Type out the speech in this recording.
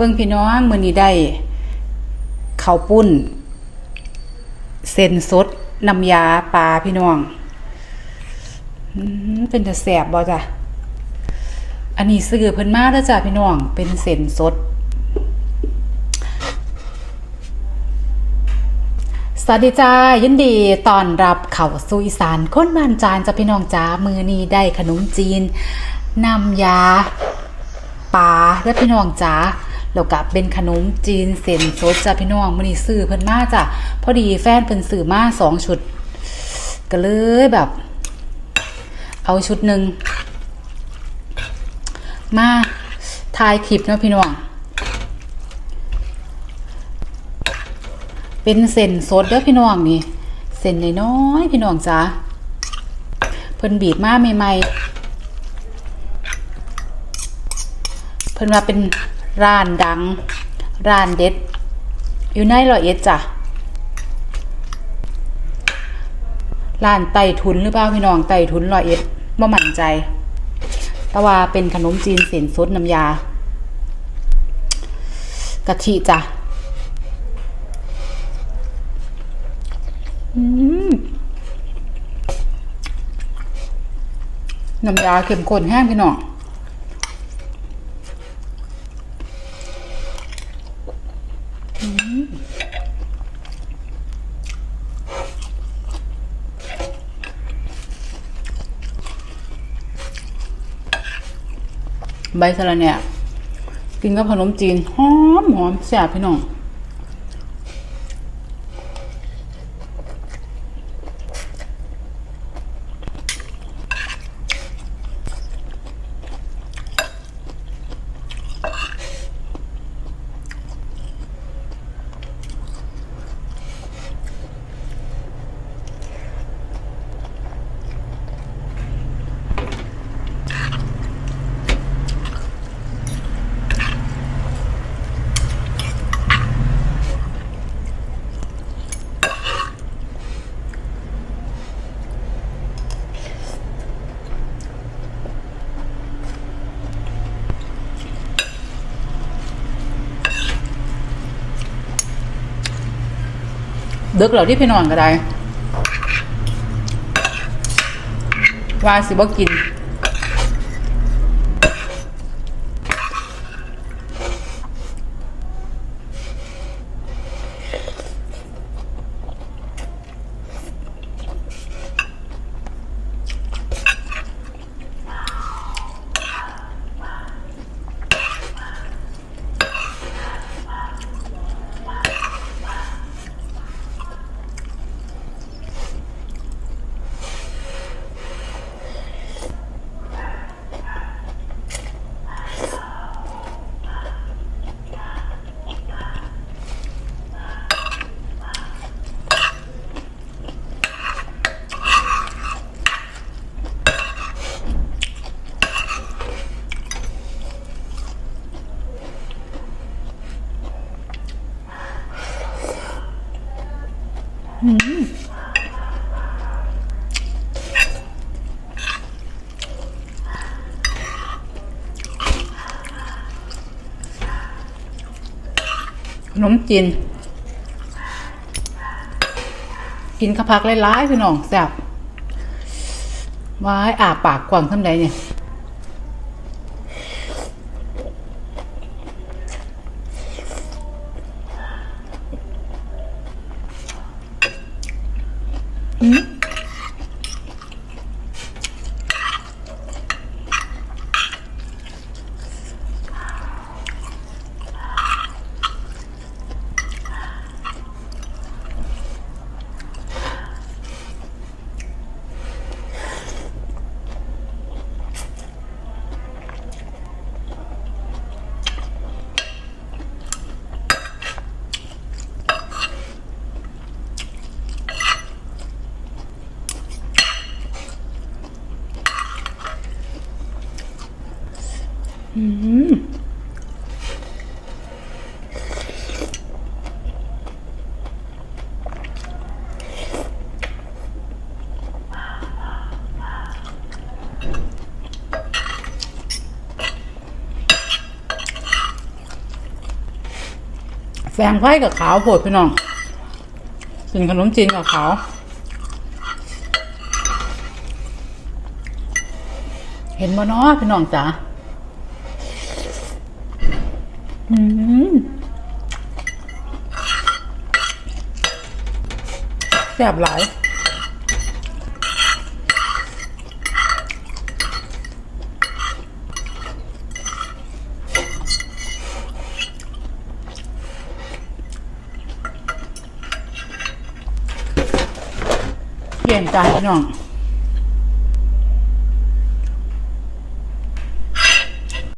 เบิ่งพี่น้องมือนี้ได้ข้าวปุ้น เส้นสดน้ำยาปลาพี่น้องเป็นจะแสบบ่จ้ะอันนี้ซื้อเพิ่นมาแล้วจ้ะพี่น้อง เป็นเส้นสด สวัสดีจ้ายินดีต้อนรับเข้าสู่อีสานค้นบ้านจานจ้ะพี่น้องจ้ามือนี้ได้ขนมจีนน้ำยาปลาและพี่น้องจ้า แล้วก็เป็นขนมจีนเส้นสดจ้ะพี่น้องมื้อนี้ซื้อเพิ่นมาจ้ะพอดีแฟนเพิ่นซื้อมาสองชุด ก็เลยแบบ เอาชุดหนึ่งมาถ่ายคลิปเนาะพี่น้องเป็นเส้นสดเด้อพี่น้องนี่เส้นน้อยๆพี่น้องจ้าเพิ่นบีบมาใหม่ๆเพิ่นว่าเป็น ร้านดัง ร้านเด็ด อยู่ในร้อยเอ็ดจ้ะร้านไต่ทุนหรือเปล่าพี่น้องไต่ทุนร้อยเอ็ดบ่มั่นใจ แต่ว่าเป็นขนมจีนเส้นสดน้ำยากะทิจ้ะน้ำยาเข้มข้นแห้งพี่น้อง ใบสะระเนี่ยกินกับขนมจีนหอมหอมแซ่บพี่น้อง ดึกเหล่าที่พี่นอนก็ได้ ว่าสิบ่กิน ขนมจีนกินข้าวผักหลายๆพี่น้องแซ่บว้ายอาปากกว้างทำใดเนี่ย แฟงไผ่กับขาวโผดพี่น้องกินขนมจีนกับขาวเห็นบ่เนาะพี่น้องจ๋า แซ่บหลายเปลี่ยนใจน้อง